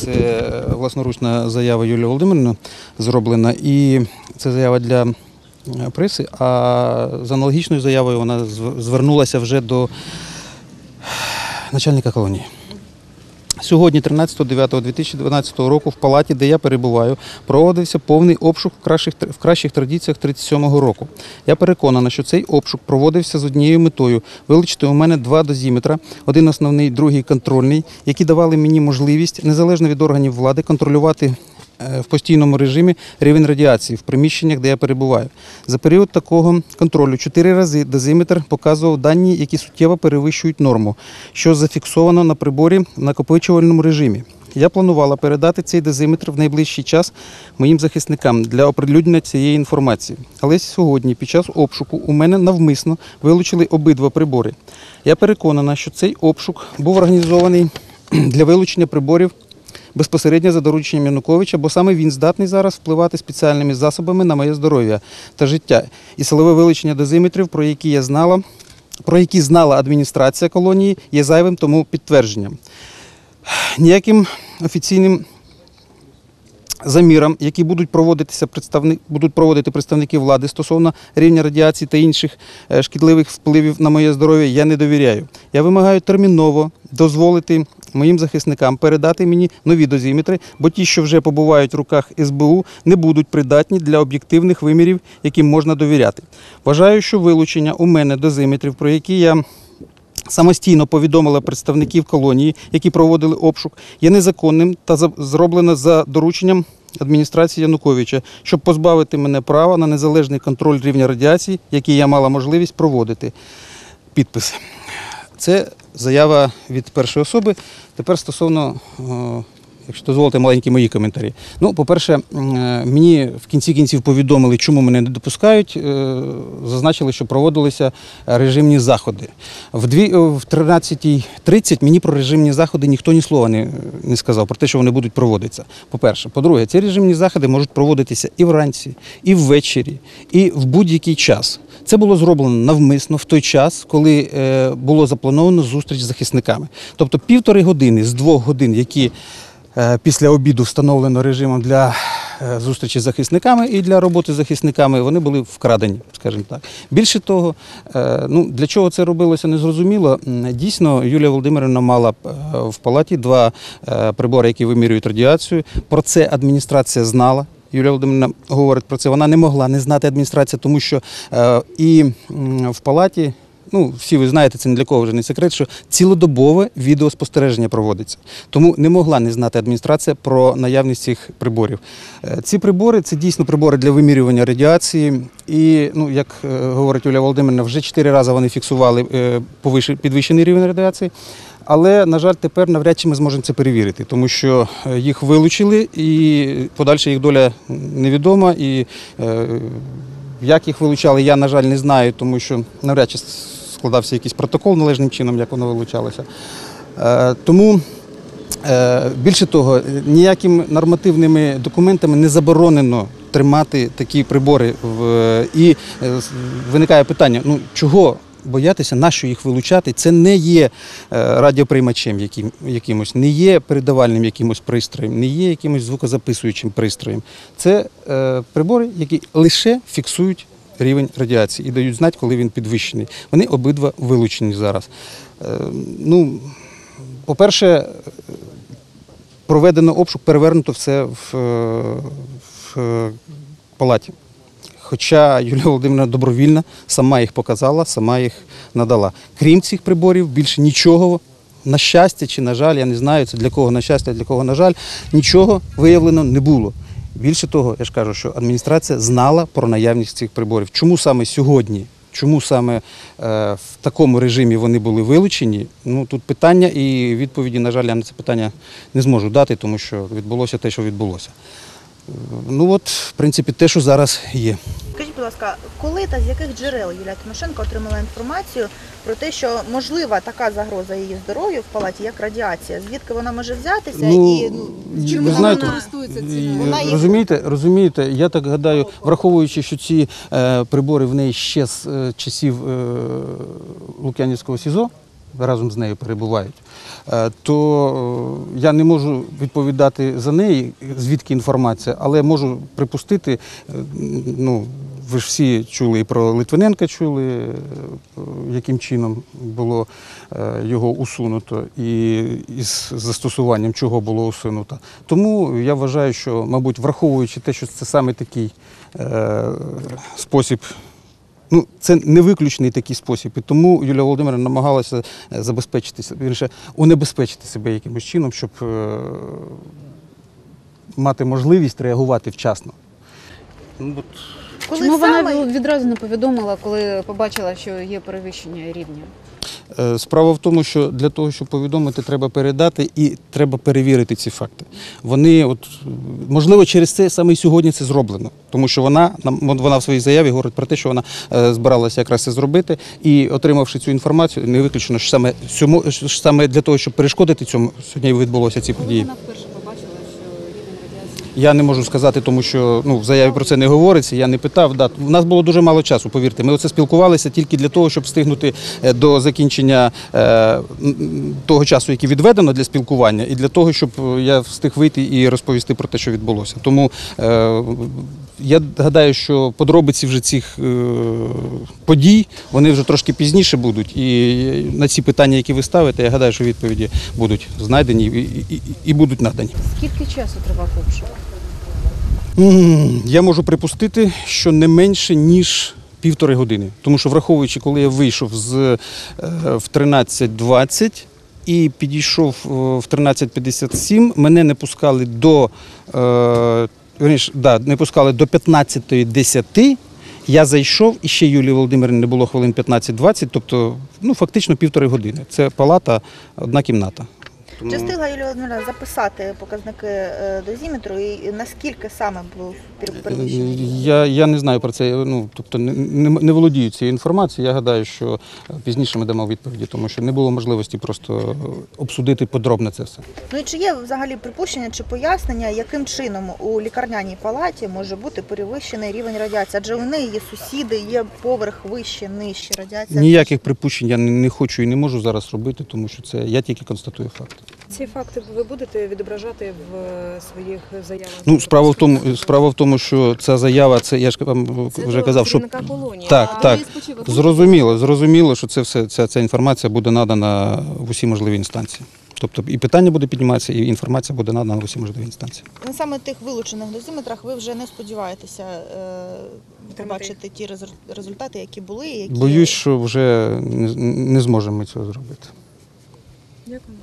Це е, власноручна заява Юлії Володимирівни зроблена, і це заява для е, преси. А з аналогічною заявою вона звернулася вже до начальника колонії. Сьогодні, 13.09.2012 року, в палаті, де я перебуваю, проводився повний обшук в кращих, в кращих традиціях 37-го року. Я переконана, що цей обшук проводився з однією метою вилучити у мене два дозіметра, один основний, другий контрольний, які давали мені можливість, незалежно від органів влади, контролювати в постійному режимі рівень радіації в приміщеннях, де я перебуваю. За період такого контролю чотири рази дозиметр показував дані, які суттєво перевищують норму, що зафіксовано на приборі в накопичувальному режимі. Я планувала передати цей дозиметр в найближчий час моїм захисникам для оприлюднення цієї інформації. Але сьогодні, під час обшуку, у мене навмисно вилучили обидва прибори. Я переконана, що цей обшук був організований для вилучення приборів безпосередньо за дорученням Януковича, бо саме він здатний зараз впливати спеціальними засобами на моє здоров'я та життя. І силове вилучення дозиметрів, про які я знала, про які знала адміністрація колонії, є зайвим тому підтвердженням. Ніяким офіційним замірам, які будуть проводитися представник, будуть проводити представники влади стосовно рівня радіації та інших е, шкідливих впливів на моє здоров'я, я не довіряю. Я вимагаю терміново дозволити моїм захисникам передати мені нові дозиметри, бо ті, що вже побувають в руках СБУ, не будуть придатні для об'єктивних вимірів, яким можна довіряти. Вважаю, що вилучення у мене дозиметрів, про які я самостійно повідомила представників колонії, які проводили обшук, є незаконним та зроблено за дорученням адміністрації Януковича, щоб позбавити мене права на незалежний контроль рівня радіації, який я мала можливість проводити. Підпис. Це заява від першої особи. Тепер стосовно, е, якщо дозволите, маленькі мої коментарі. Ну, по-перше, е, мені в кінці кінців повідомили, чому мене не допускають. Е, Зазначили, що проводилися режимні заходи. В 13.30 мені про режимні заходи ніхто ні слова не, не сказав, про те, що вони будуть проводитися. По-перше. По-друге, ці режимні заходи можуть проводитися і вранці, і ввечері, і в будь-який час. Це було зроблено навмисно в той час, коли е, було заплановано зустріч з захисниками. Тобто півтори години з двох годин, які е, після обіду встановлено режимом для е, зустрічі з захисниками і для роботи з захисниками, вони були вкрадені, скажімо так. Більше того, е, ну, для чого це робилося, не зрозуміло. Дійсно, Юлія Володимирівна мала е, в палаті два е, прибори, які вимірюють радіацію. Про це адміністрація знала. Юлія Володимирівна говорить про це. Вона не могла не знати адміністрація, тому що е, і в палаті. Ну, всі ви знаєте, це ні для кого вже не секрет, що цілодобове відеоспостереження проводиться. Тому не могла не знати адміністрація про наявність цих приборів. Е, Ці прибори це дійсно прибори для вимірювання радіації. І, ну, як е, говорить Юлія Володимирівна, вже чотири рази вони фіксували е, підвищений рівень радіації. Але, на жаль, тепер навряд чи ми зможемо це перевірити, тому що їх вилучили, і подальша їх доля невідома. І е, як їх вилучали, я, на жаль, не знаю, тому що навряд чи складався якийсь протокол належним чином, як воно вилучалося. Е, Тому Е, Більше того, ніякими нормативними документами не заборонено тримати такі прибори. І е, виникає питання: ну чого боятися, нащо їх вилучати? Це не є радіоприймачем яким, якимось, не є передавальним якимось пристроєм, не є якимось звукозаписуючим пристроєм. Це прибори, які лише фіксують рівень радіації і дають знати, коли він підвищений. Вони обидва вилучені зараз. Е, Ну, по-перше, проведено обшук, перевернуто все в, е, в е, палаті. Хоча Юлія Володимирівна добровільно сама їх показала, сама їх надала. Крім цих приборів, більше нічого, на щастя чи на жаль, я не знаю, це для кого на щастя, для кого на жаль, нічого виявлено не було. Більше того, я ж кажу, що адміністрація знала про наявність цих приборів. Чому саме сьогодні? Чому саме е, в такому режимі вони були вилучені? Ну тут питання і відповіді, на жаль, я на це питання не зможу дати, тому що відбулося те, що відбулося. Е, Ну от, в принципі, те, що зараз є. Ласка, коли та з яких джерел Юлія Тимошенко отримала інформацію про те, що можлива така загроза її здоров'ю в палаті, як радіація? Звідки вона може взятися? Ну, і ну, ви вона знаєте, користується і, ціною? Розумієте, розумієте, я так гадаю, враховуючи, що ці е, прибори в неї ще з е, часів е, Лук'янівського СІЗО, разом з нею перебувають, е, то е, я не можу відповідати за неї, звідки інформація, але можу припустити, е, ну, ви ж всі чули і про Литвиненка чули, е, яким чином було е, його усунуто і із застосуванням чого було усунуто. Тому я вважаю, що, мабуть, враховуючи те, що це саме такий е, спосіб. Ну, це не виключний такий спосіб, і тому Юлія Володимирівна намагалася е, забезпечитися, вірніше, унебезпечити себе якимось чином, щоб е, мати можливість реагувати вчасно. Ну, от Коли Чому саме вона відразу не повідомила, коли побачила, що є перевищення рівня? Е, Справа в тому, що для того, щоб повідомити, треба передати і треба перевірити ці факти. Вони, от можливо, через це саме і сьогодні це зроблено, тому що вона нам вона в своїй заяві говорить про те, що вона е, збиралася якраз це зробити, і отримавши цю інформацію, не виключено, що саме саме для того, щоб перешкодити цьому, сьогодні відбулося ці Коли події. вона вперше побачила, що рівень радіації Я не можу сказати, тому що ну в заяві про це не говориться. Я не питав. Да, у нас було дуже мало часу. Повірте, ми оце спілкувалися тільки для того, щоб встигнути е, до закінчення е, того часу, який відведено для спілкування, і для того, щоб е, я встиг вийти і розповісти про те, що відбулося. Тому е, я гадаю, що подробиці вже цих е, подій вони вже трошки пізніше будуть. І на ці питання, які ви ставите, я гадаю, що відповіді будуть знайдені і, і- і будуть надані. скільки часу тривав обшук? Я можу припустити, що не менше, ніж півтори години. Тому що, враховуючи, коли я вийшов з, е, в 13.20 і підійшов е, в 13.57, мене не пускали до, е, верніше, да, не пускали до 15.10. Я зайшов, і ще Юлії Володимирівни не було хвилин 15-20, тобто ну, фактично півтори години. Це палата, одна кімната. Чи встигла Юлія Володимирівна записати показники е, дозіметру і наскільки саме був пер- перевищений? Я, я не знаю про це, ну тобто не, не, володію цією інформацією. Я гадаю, що пізніше ми дамо відповіді, тому що не було можливості просто обсудити подробно це все. Ну і чи є взагалі припущення чи пояснення, яким чином у лікарняній палаті може бути перевищений рівень радіації? Адже у неї є сусіди, є поверх вище, нижче радіація. Ніяких припущень я не, не хочу і не можу зараз робити, тому що це я тільки констатую факти. Ці факти ви будете відображати в е, своїх заявах? Ну, справа в тому, справа в тому, що ця заява, це я ж вам Це вже казав, що колонії. Так, а так. Зрозуміло, зрозуміло, що це все ця, ця інформація буде надана в усі можливі інстанції. Тобто і питання буде підніматися, і інформація буде надана в усі можливі інстанції. На саме тих вилучених дозиметрах ви вже не сподіваєтеся е, побачити ті результати, які були, які Боюсь, що вже не, не зможемо ми цього зробити. Дякую.